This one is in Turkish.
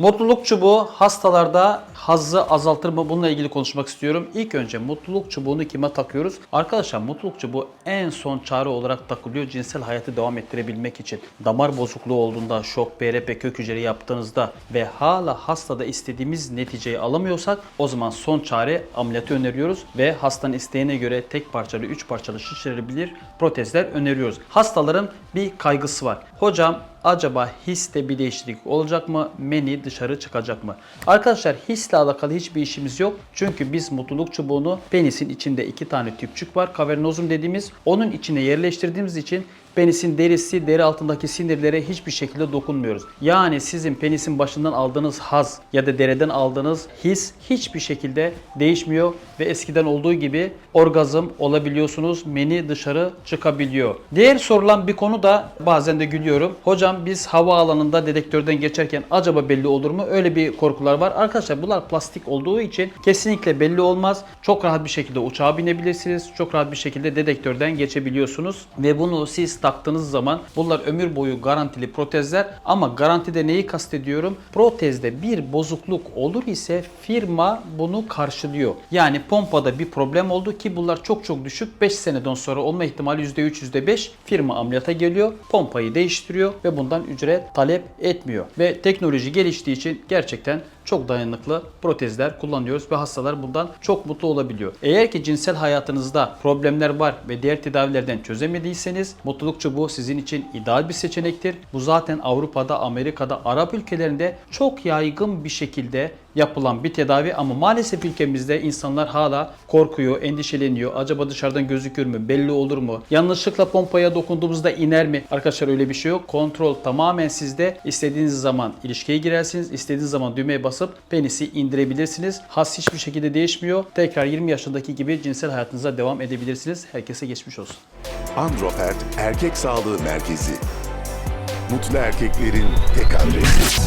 Mutluluk çubuğu hastalarda hazzı azaltır mı? Bununla ilgili konuşmak istiyorum. İlk önce mutluluk çubuğunu kime takıyoruz? Arkadaşlar mutluluk çubuğu en son çare olarak takılıyor cinsel hayatı devam ettirebilmek için. Damar bozukluğu olduğunda, şok, PRP, kök hücre yaptığınızda ve hala hastada istediğimiz neticeyi alamıyorsak o zaman son çare ameliyatı öneriyoruz ve hastanın isteğine göre tek parçalı, üç parçalı şişirebilir protezler öneriyoruz. Hastaların bir kaygısı var. Hocam acaba histe bir değişiklik olacak mı? Meni dışarı çıkacak mı? Arkadaşlar hisle alakalı hiçbir işimiz yok. Çünkü biz mutluluk çubuğunu penisin içinde iki tane tüpçük var. Kavernozum dediğimiz onun içine yerleştirdiğimiz için penisin derisi, deri altındaki sinirlere hiçbir şekilde dokunmuyoruz. Yani sizin penisin başından aldığınız haz ya da deriden aldığınız his hiçbir şekilde değişmiyor ve eskiden olduğu gibi orgazm olabiliyorsunuz. Meni dışarı çıkabiliyor. Diğer sorulan bir konu da bazen de gülüyorum. Hocam biz hava alanında dedektörden geçerken acaba belli olur mu? Öyle bir korkular var. Arkadaşlar bunlar plastik olduğu için kesinlikle belli olmaz. Çok rahat bir şekilde uçağa binebilirsiniz. Çok rahat bir şekilde dedektörden geçebiliyorsunuz. Ve bunu siz taktığınız zaman bunlar ömür boyu garantili protezler. Ama garantide neyi kastediyorum? Protezde bir bozukluk olur ise firma bunu karşılıyor. Yani pompada bir problem oldu ki bunlar çok çok düşük. 5 seneden sonra olma ihtimali %3, %5 firma ameliyata geliyor. Pompayı değiştiriyor ve bundan ücret talep etmiyor. Ve teknoloji geliştiği için gerçekten çok dayanıklı protezler kullanıyoruz ve hastalar bundan çok mutlu olabiliyor. Eğer ki cinsel hayatınızda problemler var ve diğer tedavilerden çözemediyseniz mutluluk çubuğu sizin için ideal bir seçenektir. Bu zaten Avrupa'da, Amerika'da, Arap ülkelerinde çok yaygın bir şekilde yapılan bir tedavi ama maalesef ülkemizde insanlar hala korkuyor, endişeleniyor. Acaba dışarıdan gözükür mü? Belli olur mu? Yanlışlıkla pompaya dokunduğumuzda iner mi? Arkadaşlar öyle bir şey yok. Kontrol tamamen sizde. İstediğiniz zaman ilişkiye girersiniz. İstediğiniz zaman düğmeye basıp penisi indirebilirsiniz. Has hiçbir şekilde değişmiyor. Tekrar 20 yaşındaki gibi cinsel hayatınıza devam edebilirsiniz. Herkese geçmiş olsun. Androfert Erkek Sağlığı Merkezi. Mutlu erkeklerin tek adresi.